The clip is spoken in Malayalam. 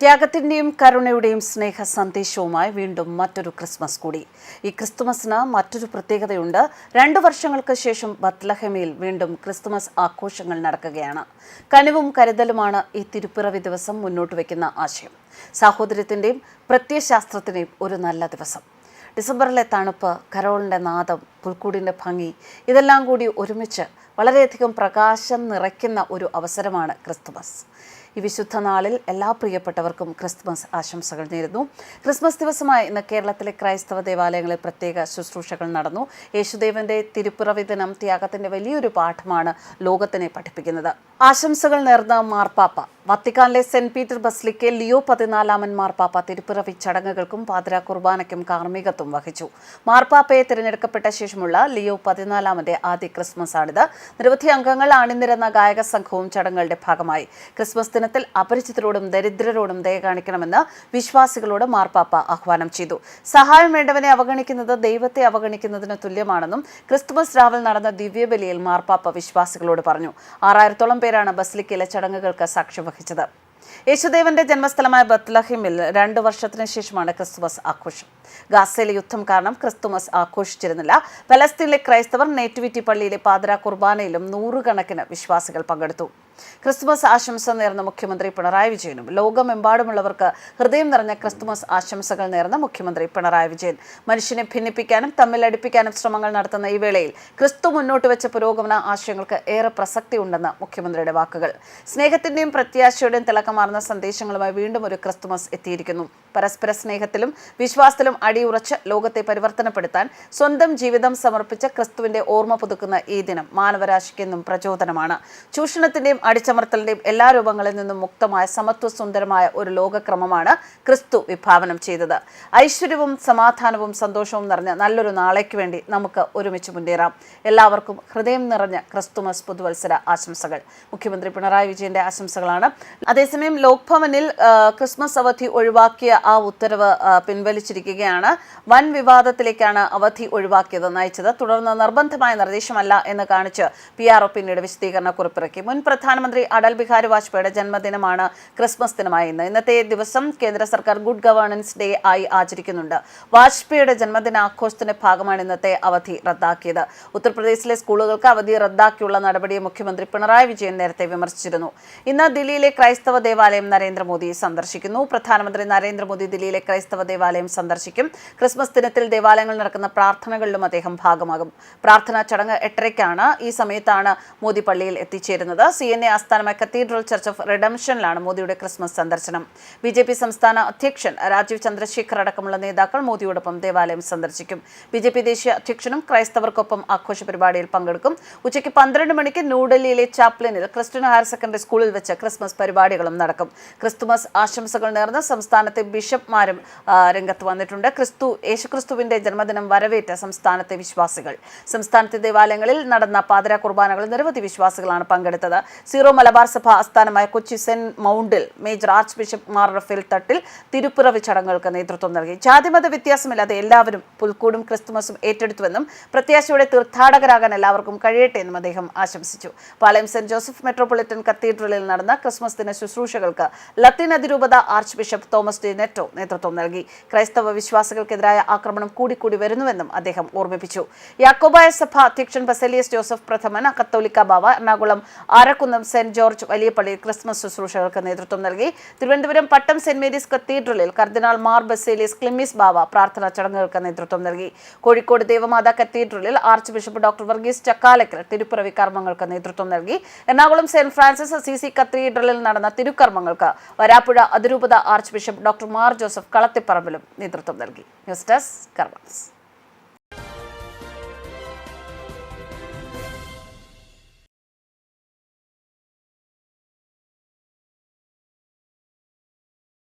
ത്യാഗത്തിന്റെയും കരുണയുടെയും സ്നേഹ സന്ദേശവുമായി വീണ്ടും മറ്റൊരു ക്രിസ്മസ് കൂടി. ഈ ക്രിസ്തുമസിന് മറ്റൊരു പ്രത്യേകതയുണ്ട്. രണ്ടു വർഷങ്ങൾക്ക് ശേഷം ബത്ലഹമയിൽ വീണ്ടും ക്രിസ്തുമസ് ആഘോഷങ്ങൾ നടക്കുകയാണ്. കനിവും കരുതലുമാണ് ഈ തിരുപ്പിറവി ദിവസം മുന്നോട്ട് വയ്ക്കുന്ന ആശയം. സാഹോദര്യത്തിന്റെയും പ്രത്യയശാസ്ത്രത്തിന്റെയും ഒരു നല്ല ദിവസം. ഡിസംബറിലെ തണുപ്പ് കരോളിന്റെ നാദം പുൽക്കൂടിന്റെ ഭംഗി ഇതെല്ലാം കൂടി ഒരുമിച്ച് വളരെയധികം പ്രകാശം നിറയ്ക്കുന്ന ഒരു അവസരമാണ് ക്രിസ്തുമസ്. ഈ വിശുദ്ധ നാളിൽ എല്ലാ പ്രിയപ്പെട്ടവർക്കും ക്രിസ്മസ് ആശംസകൾ നേരുന്നു. ക്രിസ്മസ് ദിവസമായ ഇന്ന് കേരളത്തിലെ ക്രൈസ്തവ ദേവാലയങ്ങളിൽ പ്രത്യേക ശുശ്രൂഷകൾ നടന്നു. യേശുദേവന്റെ തിരുപ്പിറവി ദിനം ത്യാഗത്തിന്റെ വലിയൊരു പാഠമാണ് ലോകത്തിനെ പഠിപ്പിക്കുന്നത്. ആശംസകൾ നേർന്ന മാർപ്പാപ്പ. വത്തിക്കാനിലെ സെന്റ് പീറ്റർ ബസ്ലിക്കയിൽ ലിയോ പതിനാലാമൻ മാർപ്പാപ്പ തിരുപ്പിറവി ചടങ്ങുകൾക്കും പാതിര കുർബാനയ്ക്കും കാർമ്മികത്വം വഹിച്ചു. മാർപ്പാപ്പയെ തിരഞ്ഞെടുക്കപ്പെട്ട ശേഷമുള്ള ലിയോ പതിനാലാമന്റെ ആദ്യ ക്രിസ്മസ് ആണിത് നിരവധി അംഗങ്ങൾ അണിനിരന്ന ഗായക സംഘവും ചടങ്ങുകളുടെ ഭാഗമായി. ക്രിസ്മസ് ദിനത്തിൽ അപരിചിതരോടും ദരിദ്രരോടും ദയ കാണിക്കണമെന്ന് വിശ്വാസികളോട് മാർപ്പാപ്പ ആഹ്വാനം ചെയ്തു. സഹായം വേണ്ടവനെ അവഗണിക്കുന്നത് ദൈവത്തെ അവഗണിക്കുന്നതിന് തുല്യമാണെന്നും ക്രിസ്തുമസ് രാവിൽ നടന്ന ദിവ്യബലിയിൽ മാർപ്പാപ്പ വിശ്വാസികളോട് പറഞ്ഞു. ആറായിരത്തോളം പേരാണ് ബസ്ലിക്കയിലെ ചടങ്ങുകൾക്ക് സാക്ഷ്യം വഹിച്ചത്. യേശുദേവന്റെ ജന്മസ്ഥലമായ ബത്ലഹിമിൽ രണ്ടു വർഷത്തിന് ശേഷമാണ് ക്രിസ്തുമസ് ആഘോഷം. ഗാസയിലെ യുദ്ധം കാരണം ക്രിസ്തുമസ് ആഘോഷിച്ചിരുന്നില്ല. പലസ്തീനിലെ ക്രൈസ്തവർ നേറ്റിവിറ്റി പള്ളിയിലെ പാതിര കുർബാനയിലും നൂറുകണക്കിന് വിശ്വാസികൾ പങ്കെടുത്തു. ക്രിസ്തുമസ് ആശംസ നേർന്ന മുഖ്യമന്ത്രി പിണറായി വിജയനും ലോകമെമ്പാടുമുള്ളവർക്ക് ഹൃദയം നിറഞ്ഞ ക്രിസ്തുമസ് ആശംസകൾ നേർന്ന മുഖ്യമന്ത്രി പിണറായി വിജയൻ. മനുഷ്യനെ ഭിന്നിപ്പിക്കാനും തമ്മിലടിപ്പിക്കാനും ശ്രമങ്ങൾ നടത്തുന്ന ഈ വേളയിൽ ക്രിസ്തു മുന്നോട്ട് വെച്ച പുരോഗമന ആശയങ്ങൾക്ക് ഏറെ പ്രസക്തി പ്രസക്തിയുണ്ടെന്ന് മുഖ്യമന്ത്രിയുടെ വാക്കുകൾ. സ്നേഹത്തിന്റെയും പ്രത്യാശയുടെയും തിളക്കമാർന്ന സന്ദേശങ്ങളുമായി വീണ്ടും ഒരു ക്രിസ്തുമസ് എത്തിയിരിക്കുന്നു. പരസ്പര സ്നേഹത്തിലും വിശ്വാസത്തിലും അടിയുറച്ച് ലോകത്തെ പരിവർത്തനപ്പെടുത്താൻ സ്വന്തം ജീവിതം സമർപ്പിച്ച ക്രിസ്തുവിന്റെ ഓർമ്മ പുതുക്കുന്ന ഈ ദിനം മാനവരാശിക്കെന്നും പ്രചോദനമാണ്. ചൂഷണത്തിന്റെയും അടിച്ചമർത്തലിന്റെയും എല്ലാ രൂപങ്ങളിൽ നിന്നും മുക്തമായ സമത്വസുന്ദരമായ ഒരു ലോകക്രമമാണ് ക്രിസ്തു വിഭാവനം ചെയ്തത്. ഐശ്വര്യവും സമാധാനവും സന്തോഷവും നിറഞ്ഞ നല്ലൊരു നാളേക്ക് വേണ്ടി നമുക്ക് ഒരുമിച്ച് മുന്നേറാം. എല്ലാവർക്കും ഹൃദയം നിറഞ്ഞ ക്രിസ്തുമസ് പുതുവത്സര ആശംസകൾ. മുഖ്യമന്ത്രി പിണറായി വിജയന്റെ ആശംസകളാണ്. അതേസമയം ലോക്ഭവനിൽ ക്രിസ്മസ് അവധി ഒഴിവാക്കിയ ആ ഉത്തരവ് പിൻവലിച്ചിരിക്കുകയാണ്. വൻ വിവാദത്തിലേക്കാണ് അവധി ഒഴിവാക്കിയത് നയിച്ചത്. തുടർന്ന് നിർബന്ധമായ നിർദ്ദേശമല്ല എന്ന് കാണിച്ച് പി ആർ ഒ പിന്നീട് വിശദീകരണ കുറിപ്പിറക്കി മുൻ പ്രധാനമന്ത്രി അടൽ ബിഹാരി വാജ്പേയിയുടെ ജന്മദിനമാണ് ക്രിസ്മസ് ദിനമായി ഇന്ന്. ഇന്നത്തെ ദിവസം കേന്ദ്ര സർക്കാർ ഗുഡ് ഗവേണൻസ് ഡേ ആയി ആചരിക്കുന്നുണ്ട്. വാജ്പേയിയുടെ ജന്മദിനാഘോഷത്തിന്റെ ഭാഗമാണ് ഇന്നത്തെ അവധി റദ്ദാക്കിയത്. ഉത്തർപ്രദേശിലെ സ്കൂളുകൾക്ക് അവധി റദ്ദാക്കിയുള്ള നടപടിയെ മുഖ്യമന്ത്രി പിണറായി വിജയൻ നേരത്തെ വിമർശിച്ചിരുന്നു. ഇന്ന് ദില്ലിയിലെ ക്രൈസ്തവ ദേവാലയം നരേന്ദ്രമോദി സന്ദർശിക്കുന്നു. പ്രധാനമന്ത്രി നരേന്ദ്രമോദി ദില്ലിയിലെ ക്രൈസ്തവ ദേവാലയം സന്ദർശിക്കും. ക്രിസ്മസ് ദിനത്തിൽ ദേവാലയങ്ങളിൽ നടക്കുന്ന പ്രാർത്ഥനകളിലും അദ്ദേഹം ഭാഗമാകും. പ്രാർത്ഥനാ ചടങ്ങ് എട്ടരയ്ക്കാണ്. ഈ സമയത്താണ് മോദി പള്ളിയിൽ എത്തിച്ചേരുന്നത്. സി എൻ എ ആസ്ഥാനമായ കത്തീഡ്രൽ ചർച്ച് ഓഫ് റിഡംഷനിലാണ് മോദിയുടെ ക്രിസ്മസ് സന്ദർശനം. ബി ജെ പി സംസ്ഥാന അധ്യക്ഷൻ രാജീവ് ചന്ദ്രശേഖർ അടക്കമുള്ള നേതാക്കൾ മോദിയോടൊപ്പം ദേവാലയം സന്ദർശിക്കും. ബി ജെ പി ദേശീയ അധ്യക്ഷനും ക്രൈസ്തവർക്കൊപ്പം ആഘോഷ പരിപാടിയിൽ പങ്കെടുക്കും. ഉച്ചയ്ക്ക് പന്ത്രണ്ട് മണിക്ക് ന്യൂഡൽഹിയിലെ ചാപ്ലിനിൽ ക്രിസ്ത്യൻ ഹയർ സെക്കൻഡറി സ്കൂളിൽ വെച്ച് ക്രിസ്മസ് പരിപാടികളും നടക്കും. ക്രിസ്തുമസ് ആശംസകൾ നേർന്ന് സംസ്ഥാനത്തെ ബിഷപ്പ്മാരും രംഗത്ത് വന്നിട്ടുണ്ട്. ക്രിസ്തു യേശുക്രിസ്തുവിന്റെ ജന്മദിനം വരവേറ്റ സംസ്ഥാനത്തെ വിശ്വാസികൾ. സംസ്ഥാനത്തെ ദേവാലയങ്ങളിൽ നടന്ന പാതിര കുർബാനകളിൽ നിരവധി വിശ്വാസികളാണ് പങ്കെടുത്തത്. സീറോ മലബാർ സഭ ആസ്ഥാനമായ Kochi saint മൗണ്ടിൽ major archbishop Mar Raphael Thattil തിരുപ്പിറവി ചടങ്ങുകൾക്ക് നേതൃത്വം നൽകി. ജാതിമത വ്യത്യാസമില്ലാതെ എല്ലാവരും പുൽക്കൂടും ക്രിസ്തുമസും ഏറ്റെടുത്തുവെന്നും പ്രത്യാശയുടെ തീർത്ഥാടകരാകാൻ എല്ലാവർക്കും കഴിയട്ടെ എന്നും അദ്ദേഹം ആശംസിച്ചു. പാളയം സെന്റ് ജോസഫ് മെട്രോപൊളിറ്റൻ കത്തീഡ്രലിൽ നടന്ന ക്രിസ്മസ് ദിന ശുശ്രൂഷകൾക്ക് ലത്തീൻ അതിരൂപത archbishop Thomas D Netto നേതൃത്വം നൽകി. ക്രൈസ്തവ വിശ്വാസികൾക്കെതിരായ ആക്രമണം കൂടിക്കൂടി വരുന്നുവെന്നും അദ്ദേഹം ഓർമ്മിപ്പിച്ചു. യാക്കോബായ സഭ അധ്യക്ഷൻ Baselios Joseph Prathaman Catholica Bava Ernakulam Arakkunnam saint George വലിയ പള്ളിയിൽ ക്രിസ്മസ് ശുശ്രൂഷകൾക്ക് നേതൃത്വം നൽകി. തിരുവനന്തപുരം പട്ടം സെന്റ് മേരീസ് കത്തീഡ്രലിൽ കർദിനാൾ മാർ ബസേലിയസ് ക്ലിമിസ് ബാവ പ്രാർത്ഥനാ ചടങ്ങുകൾക്ക് നേതൃത്വം നൽകി. കോഴിക്കോട് ദേവമാതാ കത്തീഡ്രലിൽ archbishop doctor Varghese Chakkalakkal തിരുപ്പിറവി കർമ്മങ്ങൾക്ക് നേതൃത്വം നൽകി. Ernakulam saint Francis C C കത്തീഡ്രലിൽ നടന്ന തിരുക്കർമ്മങ്ങൾക്ക് വരാപ്പുഴ അതിരൂപത archbishop doctor Mar Joseph കളത്തിപ്പറമ്പിലും നേതൃത്വം നൽകി. News desk കർമ്മസ്